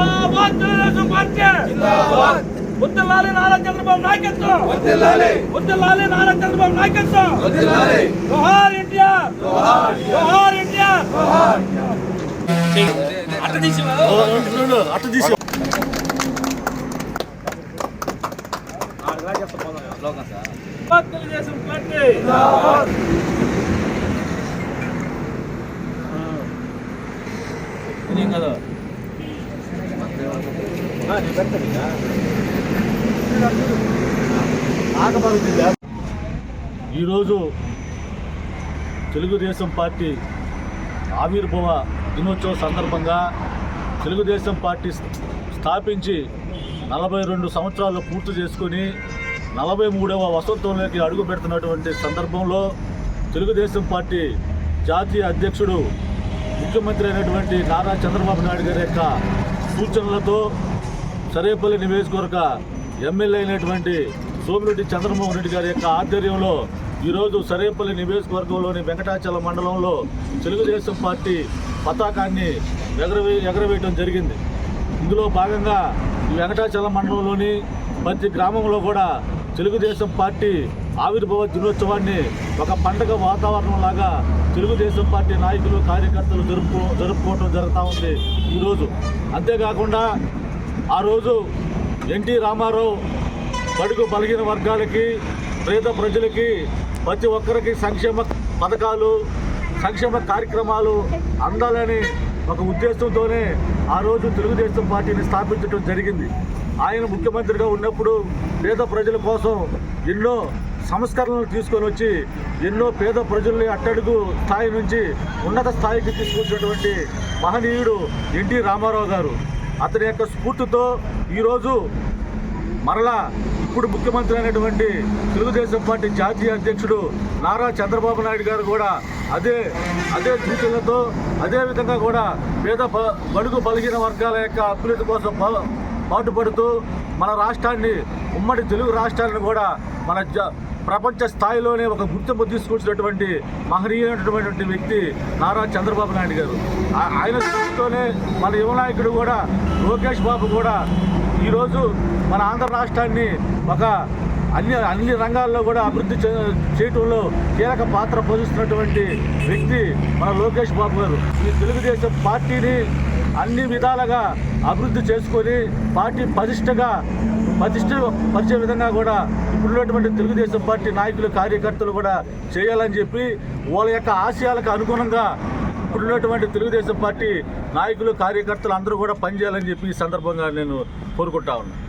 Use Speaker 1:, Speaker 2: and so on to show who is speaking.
Speaker 1: జిందాబాద్ Telugu Desam party. జిందాబాద్. ముద్దలాలి నారా చంద్రబాబు నాయకత్వం. ముద్దలాలి
Speaker 2: ముద్దలాలి నారా
Speaker 1: చంద్రబాబు నాయకత్వం. ముద్దలాలి
Speaker 2: ఈరోజు తెలుగుదేశం పార్టీ ఆవిర్భావ దినోత్సవ సందర్భంగా తెలుగుదేశం పార్టీ స్థాపించి నలభై రెండు సంవత్సరాలు పూర్తి చేసుకొని నలభై మూడవ వసంతంలోకి అడుగు పెడుతున్నటువంటి సందర్భంలో తెలుగుదేశం పార్టీ జాతీయ అధ్యక్షుడు ముఖ్యమంత్రి అయినటువంటి నారా చంద్రబాబు నాయుడు గారి యొక్క సూచనలతో సరేపల్లి నియోజకవర్గ ఎమ్మెల్యే అయినటువంటి సోమిరెడ్డి చంద్రమోహన్ రెడ్డి గారి యొక్క ఆధ్వర్యంలో ఈరోజు సరేపల్లి నియోజకవర్గంలోని వెంకటాచలం మండలంలో తెలుగుదేశం పార్టీ పతాకాన్ని ఎగరవే ఎగరవేయడం జరిగింది. ఇందులో భాగంగా ఈ వెంకటాచలం మండలంలోని ప్రతి గ్రామంలో కూడా తెలుగుదేశం పార్టీ ఆవిర్భావ దినోత్సవాన్ని ఒక పండగ వాతావరణం లాగా తెలుగుదేశం పార్టీ నాయకులు కార్యకర్తలు జరుపుకో జరుపుకోవడం జరుగుతూ ఉంది ఈరోజు. అంతేకాకుండా ఆ రోజు ఎన్టీ రామారావు బడుగు బలిగిన వర్గాలకి పేద ప్రజలకి ప్రతి ఒక్కరికి సంక్షేమ పథకాలు సంక్షేమ కార్యక్రమాలు అందాలని ఒక ఉద్దేశంతోనే ఆ రోజు తెలుగుదేశం పార్టీని స్థాపించడం జరిగింది. ఆయన ముఖ్యమంత్రిగా ఉన్నప్పుడు పేద ప్రజల కోసం ఎన్నో సంస్కరణలు తీసుకొని వచ్చి ఎన్నో పేద ప్రజల్ని అట్టడుగు స్థాయి నుంచి ఉన్నత స్థాయికి తీసుకొచ్చినటువంటి మహనీయుడు ఎన్టీ రామారావు గారు. అతని యొక్క స్ఫూర్తితో ఈరోజు మరలా ఇప్పుడు ముఖ్యమంత్రి అయినటువంటి తెలుగుదేశం పార్టీ జాతీయ అధ్యక్షుడు నారా చంద్రబాబు నాయుడు గారు కూడా అదే అదే సూచనలతో అదే విధంగా కూడా పేద బడుగు బలహీన వర్గాల యొక్క అభ్యున్నతి కోసం పాటుపడుతూ మన రాష్ట్రాన్ని ఉమ్మడి తెలుగు రాష్ట్రాలను కూడా మన జ ప్రపంచ స్థాయిలోనే ఒక గుర్తింపు తీసుకొచ్చినటువంటి మహనీయమైనటువంటి వ్యక్తి నారా చంద్రబాబు నాయుడు గారు. ఆ- ఆయన స్ఫూర్తితోనే మన యువనాయకుడు కూడా లోకేష్ బాబు కూడా ఈరోజు మన ఆంధ్ర రాష్ట్రాన్ని ఒక అన్ని అన్ని రంగాల్లో కూడా అభివృద్ధి చేయటంలో కీలక పాత్ర పోషిస్తున్నటువంటి వ్యక్తి మన లోకేష్ బాబు గారు. ఈ తెలుగుదేశం పార్టీని అన్ని విధాలుగా అభివృద్ధి చేసుకొని పార్టీ పటిష్టగా పటిష్ట పరిచే విధంగా కూడా ఇప్పుడున్నటువంటి తెలుగుదేశం పార్టీ నాయకులు కార్యకర్తలు కూడా చేయాలని చెప్పి వాళ్ళ యొక్క ఆశయాలకు అనుగుణంగా ఇప్పుడున్నటువంటి తెలుగుదేశం పార్టీ నాయకులు కార్యకర్తలు అందరూ కూడా పనిచేయాలని చెప్పి ఈ సందర్భంగా నేను కోరుకుంటా ఉన్నాను.